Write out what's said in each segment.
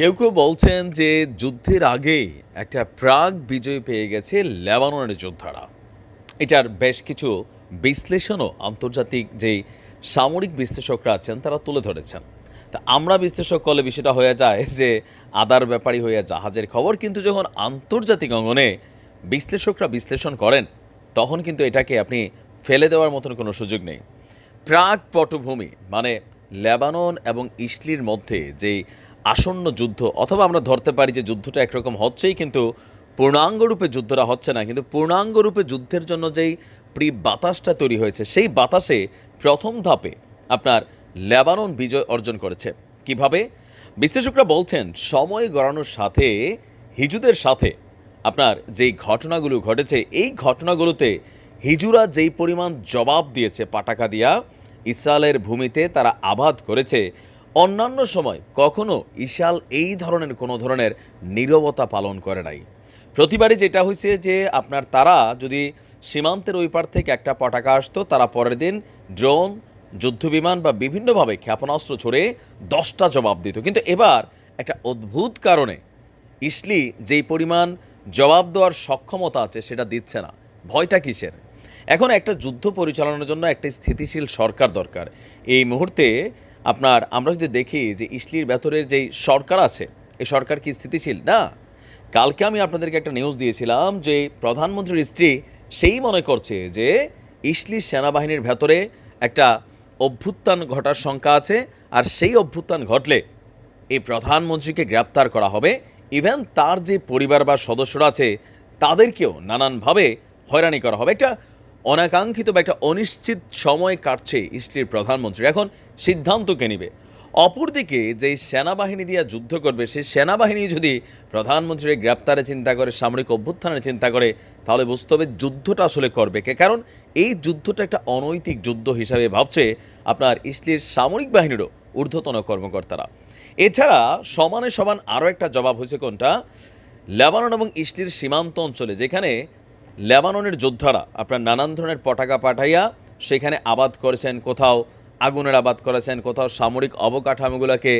কেউ কেউ বলছেন যে যুদ্ধের আগে একটা প্রাগ বিজয় পেয়ে গেছে লেবাননের যোদ্ধারা। এটার বেশ কিছু বিশ্লেষণও আন্তর্জাতিক যেই সামরিক বিশ্লেষকরা আছেন তারা তুলে ধরেছেন। তা আমরা বিশ্লেষক করলে বিষয়টা হয়ে যায় যে আদার ব্যাপারই হয়ে জাহাজের খবর, কিন্তু যখন আন্তর্জাতিক অঙ্গনে বিশ্লেষকরা বিশ্লেষণ করেন, তখন কিন্তু এটাকে আপনি ফেলে দেওয়ার মতন কোনো সুযোগ নেই। প্রাক পটভূমি মানে লেবানন এবং ইসলির মধ্যে যে আসন্ন যুদ্ধ, অথবা আমরা ধরতে পারি যে যুদ্ধটা একরকম হচ্ছেই, কিন্তু পূর্ণাঙ্গরূপে যুদ্ধটা হচ্ছে না। কিন্তু পূর্ণাঙ্গরূপে যুদ্ধের জন্য যেই প্রি বাতাসটা তৈরি হয়েছে, সেই বাতাসে প্রথম ধাপে আপনার লেবানন বিজয় অর্জন করেছে। কীভাবে? বিশ্লেষকরা বলছেন, সময় গড়ানোর সাথে, হিজুদের সাথে আপনার যেই ঘটনাগুলো ঘটেছে, এই ঘটনাগুলোতে হিজুরা যেই পরিমাণ জবাব দিয়েছে, পাটাকা দিয়া, ইসরায়েলের ভূমিতে তারা আবাদ করেছে অন্যান্য সময় কখনো ইশাল এই ধরনের কোনো ধরনের নীরবতা পালন করে নাই। প্রতিবারই যেটা হয়েছে যে আপনার তারা যদি সীমান্তের ওই পার থেকে একটা পটাকা আসতো, তারা পরের দিন ড্রোন, যুদ্ধবিমান বা বিভিন্নভাবে ক্ষেপণাস্ত্র ছড়ে দশটা জবাব দিত। কিন্তু এবার একটা অদ্ভুত কারণে ইসলি যেই পরিমাণ জবাব দেওয়ার সক্ষমতা আছে সেটা দিচ্ছে না। ভয়টা কিসের? এখন একটা যুদ্ধ পরিচালনার জন্য একটা স্থিতিশীল সরকার দরকার। এই মুহূর্তে আপনার, আমরা যদি দেখি যে ইসলির ভেতরের যেই সরকার আছে, এই সরকার কি স্থিতিশীল? না। কালকে আমি আপনাদেরকে একটা নিউজ দিয়েছিলাম যে প্রধানমন্ত্রীর স্ত্রী সেই মনে করছে যে ইসলি সেনাবাহিনীর ভেতরে একটা অভ্যুত্থান ঘটার শঙ্কা আছে, আর সেই অভ্যুত্থান ঘটলে এই প্রধানমন্ত্রীকে গ্রেপ্তার করা হবে। ইভেন তার যে পরিবার বা সদস্যরা আছে, তাদেরকেও নানানভাবে হয়রানি করা হবে। একটা অনাকাঙ্ক্ষিত বা একটা অনিশ্চিত সময় কাটছে ইসলির প্রধানমন্ত্রী। এখন সিদ্ধান্ত কে নিবে? অপরদিকে যে সেনাবাহিনী দিয়ে যুদ্ধ করবে, সেই সেনাবাহিনী যদি প্রধানমন্ত্রীর গ্রেপ্তারে চিন্তা করে, সামরিক অভ্যুত্থানের চিন্তা করে, তাহলে বুঝতে হবে যুদ্ধটা আসলে করবে কে। কারণ এই যুদ্ধটা একটা অনৈতিক যুদ্ধ হিসাবে ভাবছে আপনার ইসলির সামরিক বাহিনীরও ঊর্ধ্বতন কর্মকর্তারা। এছাড়া সমানে সমান আরও একটা জবাব হয়েছে কোনটা? লেবানন এবং ইসলির সীমান্ত অঞ্চলে, যেখানে লেবাননের যোদ্ধারা আপনার নানান ধরনের পটাকা পাঠাইয়া সেখানে আবাদ করেছেন, কোথাও আগুনের আবাদ করেছেন, কোথাও সামরিক অবকাঠামোগুলোকে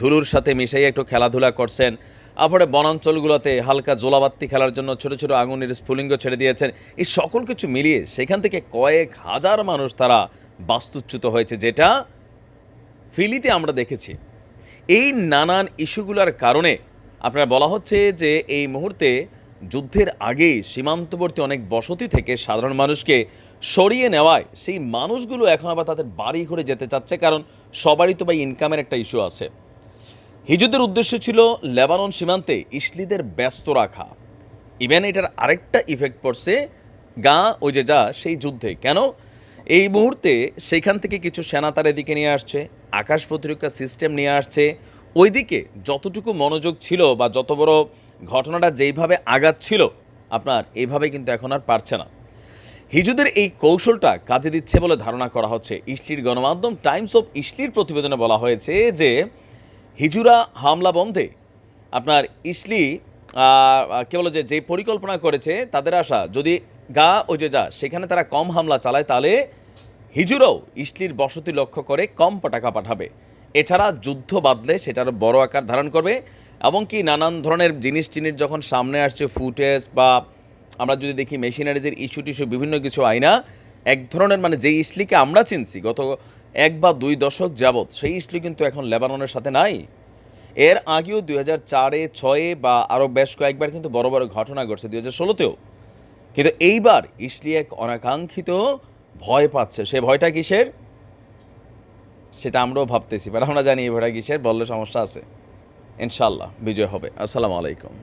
ধুলুর সাথে মিশাইয়া একটু খেলাধুলা করছেন। তারপরে বনাঞ্চলগুলোতে হালকা জোলাবাত্তি খেলার জন্য ছোট ছোট আগুনের স্ফুলিঙ্গ ছেড়ে দিয়েছেন। এই সকল কিছু মিলিয়ে সেখান থেকে কয়েক হাজার মানুষ তারা বাস্তুচ্যুত হয়েছে, যেটা ফিলিতে আমরা দেখেছি। এই নানান ইস্যুগুলোর কারণে আপনার বলা হচ্ছে যে এই মুহূর্তে যুদ্ধের আগেই সীমান্তবর্তী অনেক বসতি থেকে সাধারণ মানুষকে সরিয়ে নেওয়ায় সেই মানুষগুলো এখন আবার তাদের বাড়ি ঘরে যেতে চাচ্ছে, কারণ সবারই তো ভাই ইনকামের একটা ইস্যু আছে। হিজুদের উদ্দেশ্য ছিল লেবানন সীমান্তে ইসলিদের ব্যস্ত রাখা। ইভেন এটার আরেকটা ইফেক্ট পড়ছে গা, ওই যে যা, সেই যুদ্ধে। কেন? এই মুহূর্তে সেখান থেকে কিছু সেনা তার এদিকে নিয়ে আসছে, আকাশ প্রতিরক্ষা সিস্টেম নিয়ে আসছে। ওইদিকে যতটুকু মনোযোগ ছিল বা যত বড় ঘটনাটা যেইভাবে আগাচ্ছিল, আপনার এইভাবে কিন্তু এখন আর পারছে না। হিজুদের এই কৌশলটা কাজে দিচ্ছে বলে ধারণা করা হচ্ছে। ইসলির গণমাধ্যম টাইমস অফ ইসলির প্রতিবেদনে বলা হয়েছে যে, হিজুরা হামলা বন্ধে আপনার ইসলি কে বলে যে যে পরিকল্পনা করেছে তাদের আশা, যদি গা ওই যে যা, সেখানে তারা কম হামলা চালায়, তাহলে হিজুরাও ইসলির বসতি লক্ষ্য করে কম পটাকা পাঠাবে। এছাড়া যুদ্ধ বাদলে সেটার বড় আকার ধারণ করবে। এবং কি নানান ধরনের জিনিস টিনিস যখন সামনে আসছে, ফুটেজ বা আমরা যদি দেখি মেশিনারিজের ইস্যু টিস্যু বিভিন্ন কিছু আয়না এক ধরনের মানে যেই ইসলিকে আমরা চিনছি গত এক বা দুই দশক যাবৎ, সেই ইসলি কিন্তু এখন লেবাননের সাথে নাই। এর আগেও দুই হাজার চারে, ছয়ে বা আরও বেশ কয়েকবার কিন্তু বড় বড় ঘটনা ঘটছে দুই হাজার ষোলোতেও। কিন্তু এইবার ইসলি এক অনাকাঙ্ক্ষিত ভয় পাচ্ছে। সে ভয়টা কিসের? সেটা আমরাও ভাবতেছি, বাট আমরা জানি এই ভয়টা কিসের, বললে সমস্যা আছে। ইনশাল্লাহ বিজয় হবে। আসসালামু আলাইকুম।